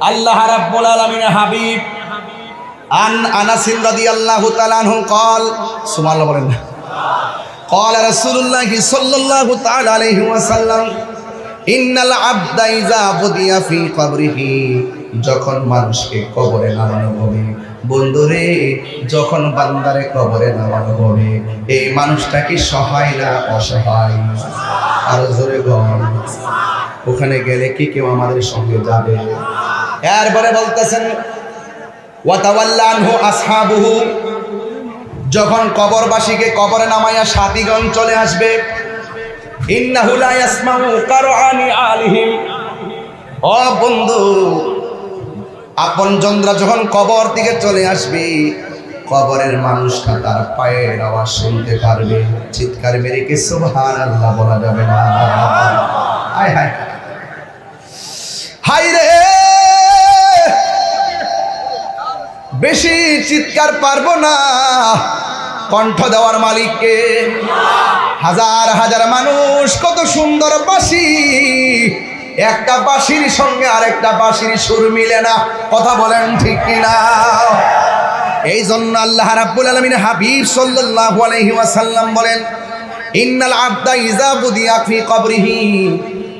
আল্লাহ রাব্বুল আলামিন হাবিব আন আনাস রাদিয়াল্লাহু তাআলা আনহু قال সুবহানাল্লাহ বলেন না قال رسول الله صلى الله تعالى عليه وسلم ان العبد اذا بديا في قبره যখন মানুষকে কবরে নামানো হবে বন্ধুরে যখন বান্দারে কবরে নামানো হবে এই মানুষটা কি সহায় না অসহায় আরো জোরে গণ ওখানে গেলে কি কেউ আমাদের সঙ্গে যাবে এরপরে বলতেছেন ওয়াতাওয়াল্লানহু আসহাবুহু। যখন কবরবাসীকে কবরে নামাইয়া সাতিগণ চলে আসবে, ইন্নাহু লা ইয়াসমাউ কারআনি আলিহিম। ও বন্ধু, আপন জনরা যখন কবর দিকে চলে আসবে, কবরের মানুষটা তার পায়ের আওয়াজ শুনতে পারবে। চিৎকার মেরে কে সুবহানাল্লাহ বলা যাবে না? হায় হায়। হায় রে! বেশি চিৎকার পারব না। কণ্ঠ দেওয়ার মালিককে। হাজার হাজার মানুষ, কত সুন্দর বাসি একটা বাঁশির সঙ্গে আরেকটা বাঁশির সুর মিলে না। কথা বলেন ঠিক কিনা? এই জন্য আল্লাহ রাব্বুল আলামিন হাবিব সাল্লাল্লাহু আলাইহি ওয়াসাল্লাম বলেন, ইন্নাল আবদা ইজা বুদিয়া ফি কবরিহি।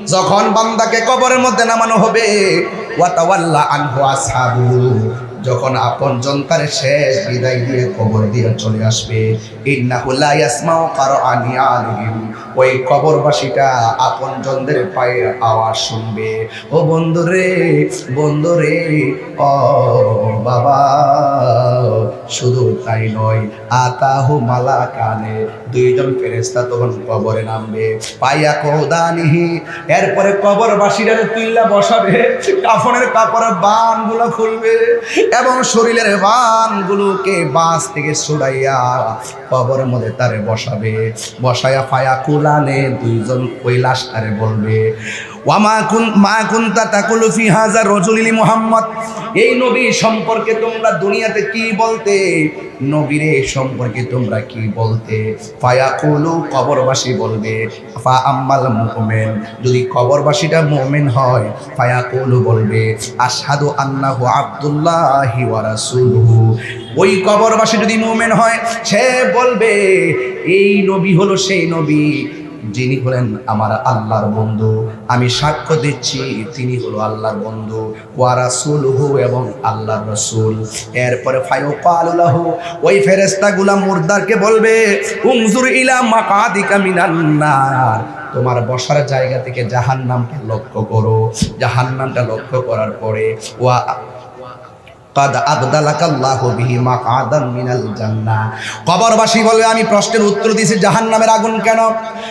যখন বান্দাকে কবরের মধ্যে নামানো হবে ওয়াতাওয়াল্লা আনহু আসহাবু যখন আপন জনতার শেষ বিদায় দিয়ে কবর দিয়ে চলে আসবে ওই কবরবাসীটা আপন জনদের পায়ের আওয়াজ শুনবে। ও বন্ধুরে বন্ধুরে, ও বাবা, শুধু তাই নয়, আতাহু মালা কানে দুইজন ফেরেস্তা তখন কবরে নামবে। পাইয়া কোদানিহি এরপরে কবরবাসীরা তুইল্লা বসাবে, কাফনের কাপড়ের বানগুলো খুলবে। এবং শরীরের বানগুলোকে বাস থেকে ছুড়াইয়া কবরের মধ্যে তারে বসাবে। বসায়া ফায়া কুলানে দুইজন কৈলাস তারে বলবে ওয়ামা কুন, মা কুনতা তাকুলু ফি হাজার রজুলিলি মুহাম্মদ। এই নবী সম্পর্কে তোমরা দুনিয়াতে কি বলতে? নবীরে সম্পর্কে তোমরা কি বলতে? ফায়াকুলু, কবরবাসী বলবে, ফা আম্মাল মুমিন। যদি কবরবাসীটা মুমিন হয়, ফায়াকুলু বলবে আসাদু আন্নাহু আব্দুল্লাহি ওয়া ওই কবরবাসী যদি মুমিন হয়, সে বলবে, এই নবী হলো সেই নবী। যিনি হলেন আমার আল্লাহর বন্ধু, আমি সাক্ষ্য দিচ্ছি তিনি হলো আল্লাহর বন্ধু ওয়ারাসুলহু এবং আল্লাহর রসুল। এরপরে ফায়ুকালুলাহু ওই ফেরেশতাগুলা মুর্দারকে বলবে উংজুর ইলা মাকাদিকা মিনান নার। তোমার বসার জায়গা থেকে জাহান্নামকে লক্ষ্য করো। জাহান্নামটা লক্ষ্য করার পরে, ওয়া কাদ আবদালাকাল্লাহু বলবে, আমি প্রশ্নের উত্তর দিয়েছি, জাহান্নামের আগুন কেন?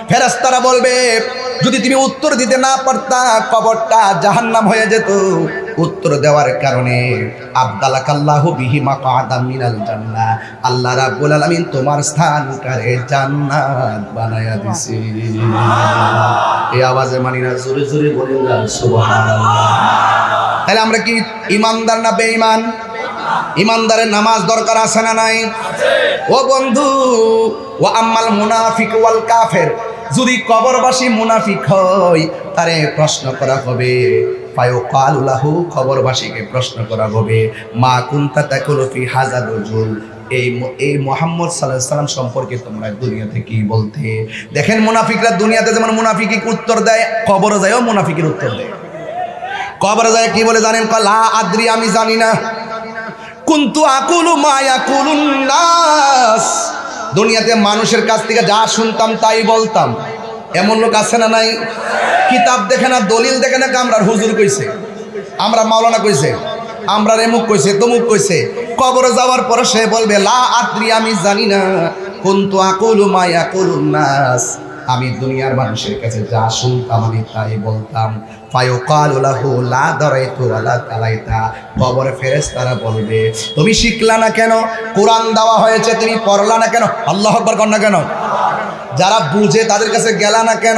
ফেরেশতারা বলবে, যদি তুমি উত্তর দিতে না পারতা, কবরটা জাহান্নাম হয়ে যেত। উত্তর দেওয়ার কারণে আবদালাকাল্লাহু বিহি মাকাদাম মিনাল জান্নাহ। আল্লাহ রাব্বুল আলামিন তোমার স্থানকারে জান্নাত বানায়া দিছে। এই আওয়াজে মানি না জোরে জোরে বলে সুবহানাল্লাহ। তাহলে আমরা কি ইমানদার না বেঈমান? ইমানদারের নামাজ দরকার আছে না নাই? ও বন্ধু ও আম্মাল মুনাফিক ওয়াল কাফের, যদি কবরবাসী মুনাফিক হয়, তারে প্রশ্ন করা হবে। ফায়ুকালুলাহু খবরবাসীকে প্রশ্ন করা হবে, মা কুন্তা তাকুলু ফি হাজার রজুল এই এই মোহাম্মদ সাল্লাহ সাল্লাম সম্পর্কে তোমরা দুনিয়াতে কি বলতে? দেখেন মুনাফিকরা দুনিয়াতে যেমন মুনাফিকি উত্তর দেয় কবর যায়ও মুনাফিকের উত্তর দেয়। কবরে যায় কি বলে জানেন? লা আদ্রি, আমি জানি না। কুন্তু আকুলু মায়া কুলুন নাস। দুনিয়াতে মানুষের কাছ থেকে যা শুনতাম, তাই বলতাম। এমন লোক আছে না নাই? কিতাব দেখে না, দলিল দেখে না, কামরার হুজুর কইছে। আমরা মাওলানা কইছে, আমরা রেমুক কইছে, তমুক কইছে। কবরে যাওয়ার পরে সে বলবে, লা আদ্রি, আমি জানি না। কুন্তু আকুলু মায়া কুলুন নাস। আমি দুনিয়ার মানুষের কাছে যা শুনতাম, আমি তাই বলতাম। ফেরেশতারা বলবে, তুমি শিখলা না কেন? কোরআন দেওয়া হয়েছে, তুমি না কেন? আল্লাহ কর না কেন? যারা বুঝে তাদের কাছে গেলা না কেন?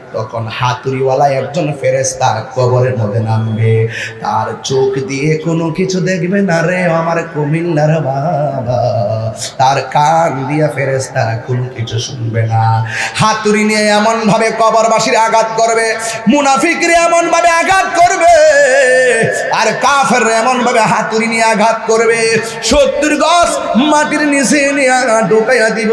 তখন হাতুড়িওয়ালা একজন ফেরেস্তা কবরের মধ্যে নামবে। তার চোখ দিয়ে কোনো কিছু দেখবে না রে আমার কুমিল্লার বাবা। তার কান দিয়া ফেরেস্তা কোনো কিছু শুনবে না। হাতুড়ি নিয়ে এমন ভাবে কবরবাসীর আঘাত করবে, মুনাফিকরে এমন ভাবে আঘাত করবে, আর কাফের এমন ভাবে হাতুড়ি নিয়ে আঘাত করবে। সত্তর গছ মাটির নিচে নিয়ে ঢোকাইয়া দিব।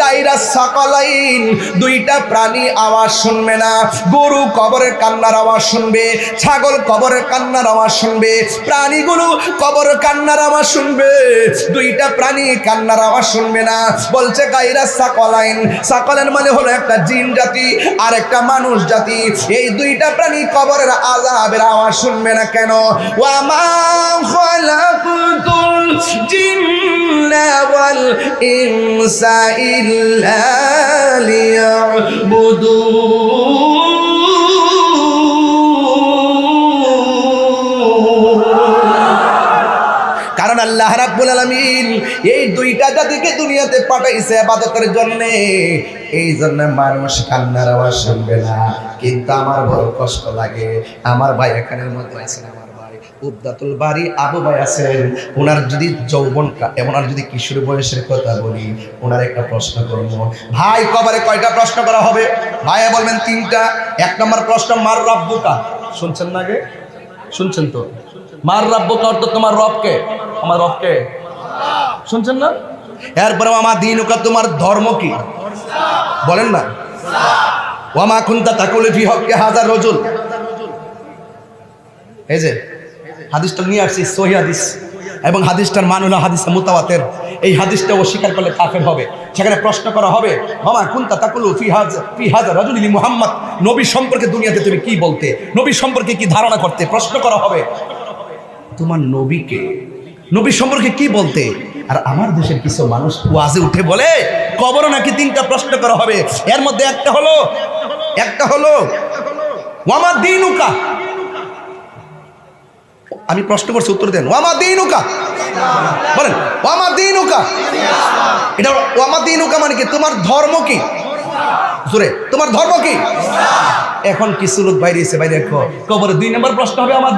গাইরা সাকালাইন, দুইটা প্রাণী আওয়াজ শুনবে না। গরু কবরের কান্নার আওয়াজ শুনবে, ছাগল কবরের কান্নার আওয়াজ শুনবে, প্রাণীগুলো কবরের কান্নার আওয়াজ শুনবে। দুইটা প্রাণী কান্নার আওয়াজ শুনবে না। বলছে গাইরা সাকলাইন। সাকলাইন মানে হলো একটা জিন জাতি আর একটা মানুষ জাতি। এই দুইটা প্রাণী কবরের আজাবের আওয়াজ শুনবে না কেন? ওয়ামা খালাকুতুল জিন্না কারণ আল্লাহ রাব্বুল আলামিন এই দুইটা জাতিকে দুনিয়াতে পাঠাইছে ইবাদতের জন্য। এই জন্য মানুষ কান্নার আওয়াজ শুনবে না। কিন্তু আমার বড় কষ্ট লাগে। আমার ভাই এখানের আমার ভাই উদ্দাতুল বাড়ি আবু ভাই আছেন। ওনার যদি যৌবন কা- ওনার যদি কিশোর বয়সের কথা বলি ওনার একটা প্রশ্ন করব। ভাই, কবারে কয়টা প্রশ্ন করা হবে? ভাইয়া বলবেন তিনটা। এক নম্বর প্রশ্ন, মার রাব্বুকা। শুনছেন না আগে শুনছেন তো? মার রাব্বুকা অর্থ তোমার রবকে। আমার রবকে। শুনছেন না? এরপরে আমার দিন ওকা তোমার ধর্ম কি? বলেন না। ওয়ামা খুন্তা তাকুলে ফি হককে হাজার রজুল। এই যে হাদিসটা নিয়ে আসছি, সহি হাদিস। এবং হাদিসটার মান হলো হাদিস মুতাওয়াতের। এই হাদিসটা অস্বীকার করলে কাফের হবে। সেখানে প্রশ্ন করা হবে মামা কুন্তা তাকুলু ফি হাজ ফি হাজ রাজুলি মুহাম্মদ? নবী সম্পর্কে দুনিয়াতে তুমি কি বলতে? নবী সম্পর্কে কি ধারণা করতে? প্রশ্ন করা হবে, তোমার নবীকে? নবী সম্পর্কে কি বলতে? আর আমার দেশের কিছু মানুষ ওয়াজে উঠে বলে, কবরও নাকি তিনটা প্রশ্ন করা হবে। এর মধ্যে একটা হলো একটা হলো, ওয়ামা দিনুকা? আমি প্রশ্ন করছি উত্তর দেন। ওয়ামা দিনুকা। বলেন, ওয়ামা দিনুকা। এটা ওয়ামা দিনুকা মানে কি? তোমার ধর্ম কি? জোরে, তোমার ধর্ম কি? এখন কিছু লোক বাইরে এসে, বাইরে কবরে দুই নম্বর প্রশ্ন হবে আমার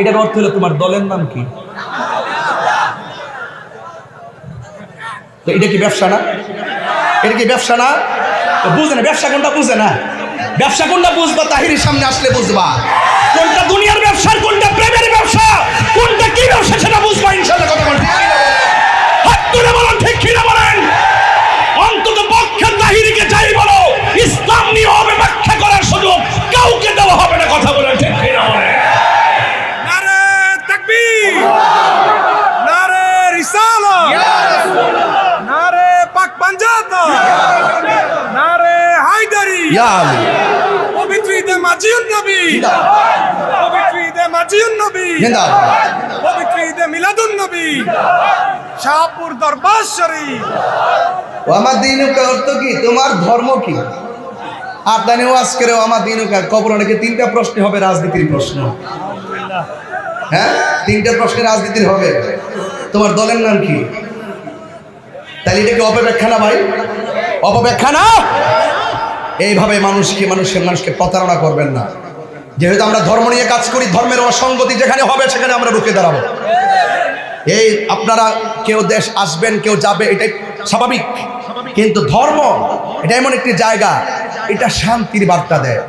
এটার অর্থ হলো তোমার দলের নাম কি? তো এটা কি ব্যবসা না? এটা কি ব্যবসা না? বুঝে না, ব্যবসা কোনটা বুঝে না? ব্যবসা কোনটা বুঝবা? তাহিরের সামনে আসলে বুঝবা। কোনটা কি ব্যবসা সেটা বুঝবা? ইনশাল্লাহ কথা বলতে হাত তুলে বলুন ঠিক কিনা বলেন? অন্তত পক্ষের তাহিরিকে যাই বলো ইসলাম নিয়ে হবে ব্যাখ্যা করার সুযোগ কাউকে দেওয়া হবে না কথা বলেন ঠিক কিনা বলেন। নারে হায়দারি ইয়া আলী পবিত্র ঈদে মাজিউন নবী মাজিউন নবী। পবিত্র ঈদে মিলাদুন নবী। শাহপুর দরবার শরীফ। আমার দিনুকা অর্থ কি? তোমার ধর্ম কি? আর তাই ওয়াজ করে আমার দিনুকা কবর অনেকে তিনটা প্রশ্ন হবে রাজনীতির প্রশ্ন। হ্যাঁ? তিনটা প্রশ্নে রাজনীতির হবে। তোমার দলের নাম কি? তাহলে এটা কি অপব্যাখ্যা না ভাই? অপব্যাখ্যা না? এইভাবে মানুষকে মানুষের মানুষকে প্রতারণা করবেন না। যেহেতু আমরা ধর্ম নিয়ে কাজ করি, ধর্মের অসঙ্গতি যেখানে হবে, সেখানে আমরা রুখে দাঁড়াবো। এই আপনারা কেউ দেশ আসবেন, কেউ যাবে, এটাই স্বাভাবিক। কিন্তু ধর্ম, এটা এমন একটি জায়গা, এটা শান্তির বার্তা দেয়।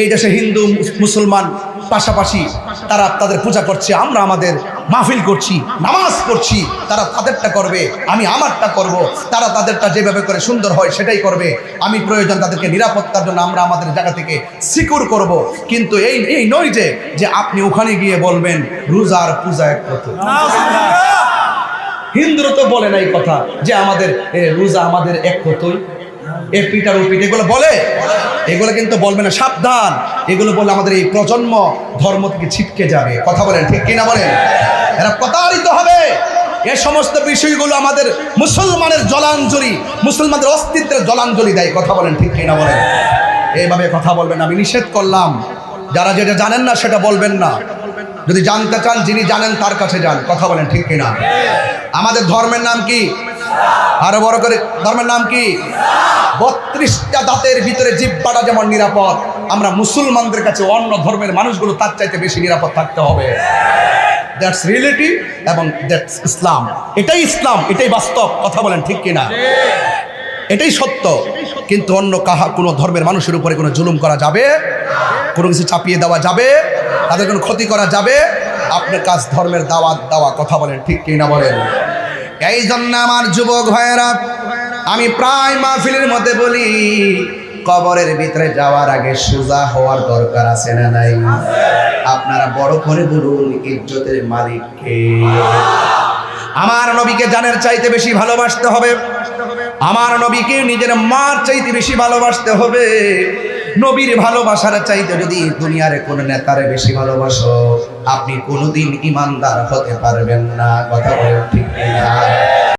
এই দেশে হিন্দু, মুসলমান পাশাপাশি তারা তাদের পূজা করছে, আমরা আমাদের মাহফিল করছি, নামাজ পড়ছি, তারা তাদেরটা করবে, আমি আমারটা করব, তারা তাদেরটা যেভাবে করে সুন্দর হয় সেটাই করবে। আমি প্রয়োজন তাদেরকে নিরাপত্তার জন্য আমরা আমাদের জায়গা থেকে সিকিউর করব। কিন্তু এই এই নয় যে যে আপনি ওখানে গিয়ে বলবেন, রোজার পূজা এক কত হিন্দুরা তো বলে না এই কথা, যে আমাদের রোজা আমাদের এক কতই এ পিটার ও পিঠ এগুলো বলে? এগুলো কিন্তু বলবে না, সাবধান। এগুলো বলে আমাদের এই প্রজন্ম ধর্ম থেকে ছিটকে যাবে। কথা বলেন, ঠিক কিনা বলেন? এরা প্রতারিত হবে। এ সমস্ত বিষয়গুলো আমাদের মুসলমানের জলাঞ্জলি, মুসলমানদের অস্তিত্বের জলাঞ্জলি দেয়। কথা বলেন ঠিক কিনা বলেন? এইভাবে কথা বলবেন আমি নিষেধ করলাম। যারা যেটা জানেন না, সেটা বলবেন না। যদি জানতে চান, যিনি জানেন, তার কাছে যান। কথা বলেন ঠিক কিনা? আমাদের ধর্মের নাম কি? আরও বড় করে, ধর্মের নাম কি? বত্রিশটা দাঁতের ভিতরে জিব্বাটা যেমন নিরাপদ, আমরা মুসলমানদের কাছে অন্য ধর্মের মানুষগুলো তার চাইতে বেশি নিরাপদ থাকতে হবে। দ্যাটস রিয়েলিটি এবং দ্যাটস ইসলাম এটাই ইসলাম এটাই বাস্তব, কথা বলেন ঠিক কিনা? এটাই সত্য। কিন্তু অন্য কাহা, কোনো ধর্মের মানুষের উপরে কোনো জুলুম করা যাবে? কোনো কিছু চাপিয়ে দেওয়া যাবে? তাদের কোনো ক্ষতি করা যাবে? আপনার কাজ ধর্মের দাওয়াত দেওয়া, কথা বলেন ঠিক কিনা বলেন? এই জন্য আমার যুবক ভাইয়েরা, আমি প্রায় মাহফিলের মধ্যে বলি কবরের ভিতরে যাওয়ার আগে সোজা হওয়ার দরকার আছে না নাই? আপনারা বড় করে বলুন, ইজ্জতের মালিককে আমার নবীকে জানের চাইতে বেশি ভালোবাসতে হবে। আমার নবীকে নিজের মার চাইতে বেশি ভালোবাসতে হবে। নবীর ভালোবাসার চাইতে যদি দুনিয়ার কোন নেতারে বেশি ভালোবাসো, আপনি কোনোদিন ইমানদার হতে পারবেন না। কথা বলে ঠিক কিনা?